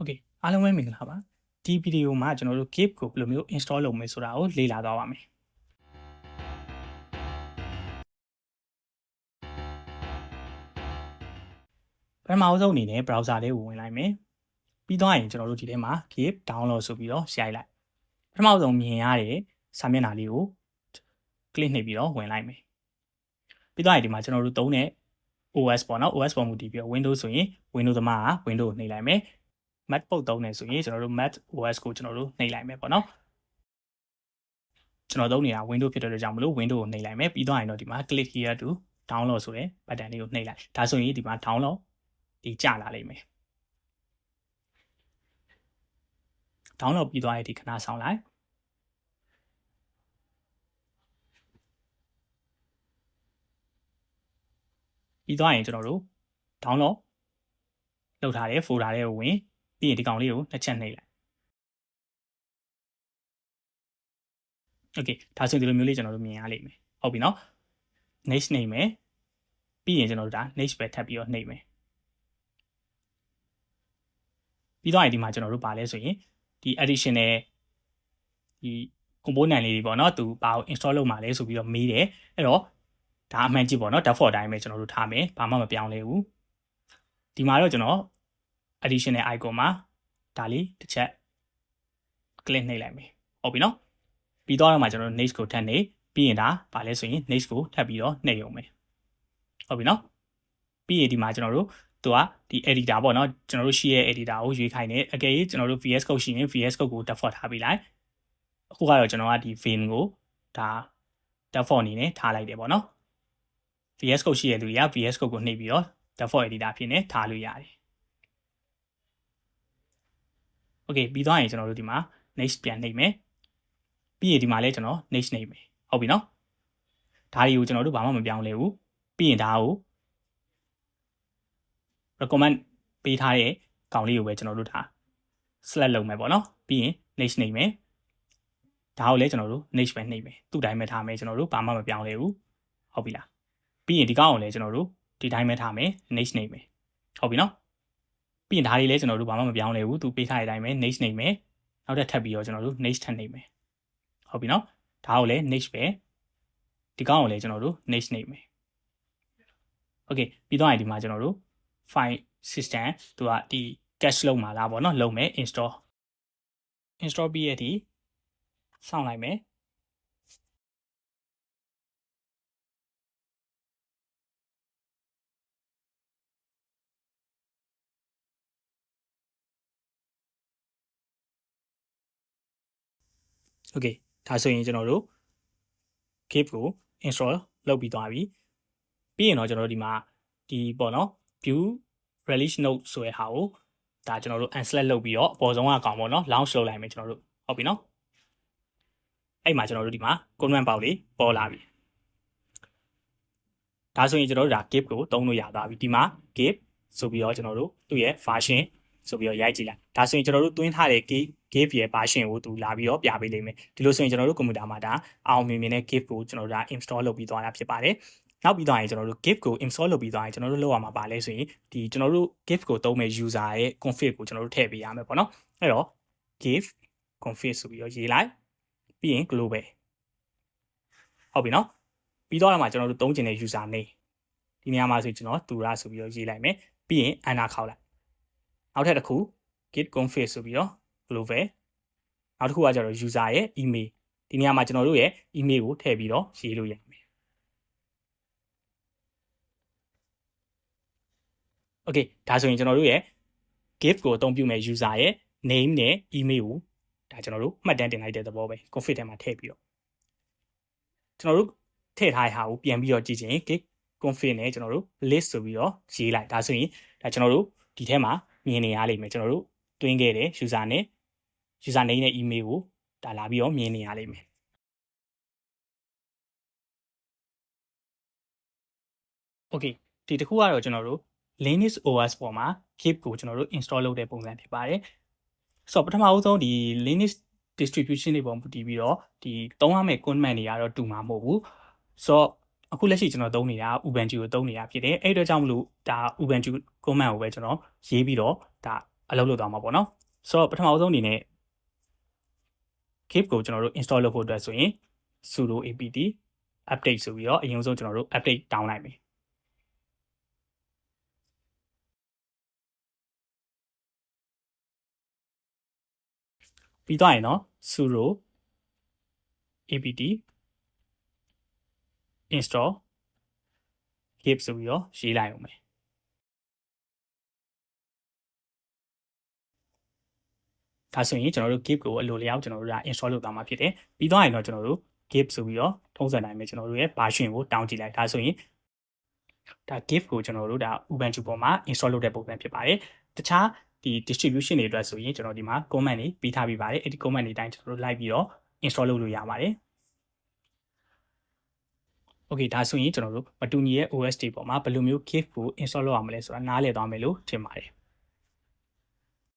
Okay အားလုံးပဲမင်္ဂလာပါဒီဗီဒီယိုမှာကျွန်တော်တို့ Cape ကိုဘယ်လိုမျိုး install လုပ်မလဲဆိုတာကိုလေ့လာသွားပါမယ်ပထမအဆုံးအနေနဲ့ browser လေးကိုဝင်လိုက်မယ်ပြီးတော့ရင်ကျွန်တော်တို့ဒီထဲမှာ Cape download ဆိုပြီးတော့ရိုက်လိုက်ပထမဆုံးမြင်ရတဲ့စာမျက်နှာလေးကို click နှိပ်ပြီးတော့ဝင်လိုက်မယ်ပြီးတော့ရင်ဒီမှာကျွန်တော်တို့သုံးတဲ့ OS ပေါ့နော် OS ပေါ်မူတည်ပြီးတော့ Windows ဆိုရင် Windows သမားက Windows ကိုနှိပ်လိုက်မယ် Mac ပုတ်သုံးနေဆိုရင်ကျွန်တော်တို့ Mac OS ကိုကျွန်တော်တို့နှိပ်လိုက်မယ်ပေါ့နော်ကျွန်တော်သုံးနေတာ Windows ဖြစ်တဲ့အတွက်ကြောင့်မလို့ Windows ကိုနှိပ်လိုက်မယ်ပြီးတော့ရင်တော့ဒီမှာ click here to download ဆိုတဲ့ button လေးကိုနှိပ်လိုက်ဒါဆိုရင်ဒီမှာ download ဒီကျလာလိမ့်မယ် download ပြီးသွားရင်ဒီခဏဆောင်လိုက်ပြီးသွားရင်ကျွန်တော်တို့ download လုပ်ထားတဲ့ folder တွေကိုဝင် ပြီးရင်ဒီကောင်လေးကိုနှစ်ချက်နှိပ်လိုက် Okay ဒါဆိုရင်ဒီလိုမျိုးလေးကျွန်တော်တို့မြင်ရလိမ့်မယ်ဟုတ်ပြီနော် next နှိပ်မယ်ပြီးရင်ကျွန်တော်တို့ဒါ next ပဲထပ်ပြီးတော့နှိပ်မယ်ပြီးတော့ရင်ဒီမှာကျွန်တော်တို့ပါလဲဆိုရင်ဒီ additional ဒီ component လေးတွေပေါ့နော်သူဘာကို install လုပ်မှာလဲဆိုပြီးတော့မေးတယ်အဲ့တော့ဒါအမှန်ကြည့်ပေါ့နော် default အတိုင်းပဲကျွန်တော်တို့ထားမယ်ဘာမှမပြောင်းလဲဘူးဒီမှာတော့ကျွန်တော် additional icon မှာဒါလေးတစ်ချက် click နှိပ်လိုက်မယ်ဟုတ်ပြီနော်ပြီးတော့မှကျွန်တော်တို့ next ကိုထပ်နှိပ်ပြီးရင်ဒါဗာလဲဆိုရင် next ကိုထပ်ပြီးတော့နှိပ်ရုံပဲဟုတ်ပြီနော်ပြီးရင်ဒီမှာကျွန်တော်တို့သူကဒီ editor ပေါ့နော်ကျွန်တော်တို့ရှိရဲ့ editor ကိုရွေးခိုင်းတယ်အကယ်၍ကျွန်တော်တို့ VS Code ရှိရင် VS Code ကို default ထားပေးလိုက်အခုကတော့ကျွန်တော်ကဒီ vim ကိုဒါ default အနေနဲ့ထားလိုက်တယ်ပေါ့နော် VS Code ရှိတဲ့လူတွေက VS Code ကိုနှိပ်ပြီးတော့ default editor ဖြစ်နေထားလို့ရတယ် Okay ပြီးသွားရင်ကျွန်တော်တို့ဒီမှာ next ပြန်နှိပ်မယ်ပြီးရင်ဒီမှာလည်းကျွန်တော် next နှိပ်မယ်ဟုတ်ပြီနော်ဒါတွေကိုကျွန်တော်တို့ဘာမှမပြောင်းလဲဘူးပြီးရင်ဒါကို recommend ပေးထားတဲ့ကောင်လေးကိုပဲကျွန်တော်တို့ဒါ select လုပ်မယ်ပေါ့နော်ပြီးရင် next နှိပ်မယ်ဒါကိုလည်းကျွန်တော်တို့ next ပဲနှိပ်မယ်သူ့တိုင်းပဲထားမယ်ကျွန်တော်တို့ဘာမှမပြောင်းလဲဘူးဟုတ်ပြီလားပြီးရင်ဒီကောင်ကိုလည်းကျွန်တော်တို့ဒီတိုင်းပဲထားမယ် next နှိပ်မယ်ဟုတ်ပြီနော် ပြီးရင်ဒါတွေလည်းကျွန်တော်တို့ဘာမှမပြောင်းလဲဘူးသူပေးထားတဲ့အတိုင်းပဲ next နှိပ်မယ်နောက်ထပ်ထပ်ပြီးတော့ကျွန်တော်တို့ next ထပ်နှိပ်မယ်ဟုတ်ပြီနော်ဒါကိုလည်း next ပဲဒီကောင်ကိုလည်းကျွန်တော်တို့ next နှိပ်မယ် okay ပြီးတော့ရင်ဒီမှာကျွန်တော်တို့ file system သူကဒီ cache လုံးမှာလားပေါ့နော်လုံးမယ် install install ပြီးရတဲ့စောင့်လိုက်မယ် Okay ဒါဆိုရင်ကျွန်တော်တို့ Git ကို install လုပ်ပြီးသွားပြီပြီးရင်တော့ကျွန်တော်တို့ဒီမှာဒီပေါ့နော် view release note ဆိုတဲ့ဟာကိုဒါကျွန်တော်တို့ unselect လုပ်ပြီးတော့အပေါ်ဆုံးကအကောင်ပေါ့နော် launch လုပ်လိုက်မယ်ကျွန်တော်တို့ဟုတ်ပြီနော်အဲ့မှာကျွန်တော်တို့ဒီမှာ command ပေါက်လေးပေါ်လာပြီဒါဆိုရင်ကျွန်တော်တို့ဒါ git ကိုတုံးလို့ရသွားပြီဒီမှာ git ဆိုပြီးတော့ကျွန်တော်တို့သူ့ရဲ့ version ဆိုပြီးတော့ရိုက်ကြည့်လိုက်ဒါဆိုရင်ကျွန်တော်တို့တွင်းထားတဲ့ git Cape ရဲ့ version ကိုသူလာပြီးတော့ပြပေးလိမ့်မယ်ဒီလိုဆိုရင်ကျွန်တော်တို့ကွန်ပျူတာမှာဒါအောင်မြင်မြင်နဲ့ Cape ကိုကျွန်တော်တို့ဒါ install လုပ်ပြီးသွားတာဖြစ်ပါတယ်နောက်ပြီးတော့ရင်ကျွန်တော်တို့ GIF ကို install လုပ်ပြီးသွားရင်ကျွန်တော်တို့လုပ်ရမှာပါလဲဆိုရင်ဒီကျွန်တော်တို့ GIF ကိုသုံးမဲ့ user ရဲ့ config ကိုကျွန်တော်တို့ထည့်ပေးရမယ်ပေါ့နော်အဲ့တော့ GIF config ဆိုပြီးတော့ရေးလိုက်ပြီးရင် global ဟုတ်ပြီနော်ပြီးတော့မှကျွန်တော်တို့သုံးချင်တဲ့ user name ဒီနေရာမှာဆိုကျွန်တော်သူရဆိုပြီးတော့ရေးလိုက်မယ်ပြီးရင် enter ခေါက်လိုက်နောက်ထပ်တစ်ခု git config ဆိုပြီးတော့ global နောက်တစ်ခုကကျတော့ user ရဲ့ email ဒီနေရာမှာကျွန်တော်တို့ရဲ့ email ကိုထည့်ပြီးတော့ရေးလို့ရမယ် Okay ဒါဆိုရင်ကျွန်တော်တို့ရဲ့ gift ကိုအသုံးပြုမဲ့ user ရဲ့ name နဲ့ email ကိုဒါကျွန်တော်တို့မှတ်တမ်းတင်လိုက်တဲ့သဘောပဲ config ထဲမှာထည့်ပြီးတော့ကျွန်တော်တို့ထည့်ထားတဲ့ဟာကိုပြန်ပြီးတော့ကြည့်ချင် git config နဲ့ကျွန်တော်တို့ list ဆိုပြီးတော့ရေးလိုက်ဒါဆိုရင်ဒါကျွန်တော်တို့ဒီထဲမှာမြင်နေရလိမ့်မယ်ကျွန်တော်တို့တွင်းခဲ့တဲ့ user နဲ့ user name နဲ့ email ကိုဒါလာပြီးတော့မြင်နေရလိမ့်မယ် Okay ဒီတစ်ခုကတော့ကျွန်တော်တို့ Linux OS ပေါ်မှာ Cape ကိုကျွန်တော်တို့ install လုပ်တဲ့ပုံစံဖြစ်ပါတယ်။ဆိုတော့ပထမဦးဆုံးဒီ Linux distribution တွေပေါ်မူတည်ပြီးတော့ဒီသုံးရမယ့် command တွေကတော့တူမှာမဟုတ်ဘူး။ဆိုတော့အခုလက်ရှိကျွန်တော်သုံးနေတာ Ubuntu ကိုသုံးနေတာဖြစ်တယ်။အဲ့အတွက်ကြောင့်မလို့ဒါ Ubuntu command ကိုပဲကျွန်တော်ရေးပြီးတော့ဒါအလုပ်လုပ်သွားမှာပေါ့နော်ဆိုတော့ပထမဆုံးအနေနဲ့ Git ကိုကျွန်တော်တို့ install လုပ်ဖို့အတွက်ဆိုရင် sudo apt update ဆိုပြီးတော့အရင်ဆုံးကျွန်တော်တို့ update တောင်းလိုက်မယ်ပြီးတော့ရင်တော့ sudo apt install git ဆိုပြီးတော့ရေးလိုက်အောင်မယ် ဒါဆိုရင်ကျွန်တော်တို့ git ကိုအလိုလျောက်ကျွန်တော်တို့က install လုပ်သွားမှာဖြစ်တယ်ပြီးတော့ရင်တော့ကျွန်တော်တို့ git ဆိုပြီးတော့ထုံးစံတိုင်းပဲကျွန်တော်တို့ရဲ့ version ကိုတောင်းကြည့်လိုက်ဒါဆိုရင်ဒါ git ကိုကျွန်တော်တို့ဒါ ubuntu ပေါ်မှာ install လုပ်တဲ့ပုံစံဖြစ်ပါတယ်တခြားဒီ distribution တွေအတွက်ဆိုရင်ကျွန်တော်ဒီမှာ command တွေပေးထားပြီးပါတယ်အဲ့ဒီ command တွေအတိုင်းကျွန်တော်တို့လိုက်ပြီးတော့ install လုပ်လို့ရပါတယ် Okay ဒါဆိုရင်ကျွန်တော်တို့မတူညီရဲ့ OS တွေပေါ်မှာဘယ်လိုမျိုး Git ကို install လုပ်အောင်မလဲဆိုတာနားလည်သွားမယ်လို့ထင်ပါတယ်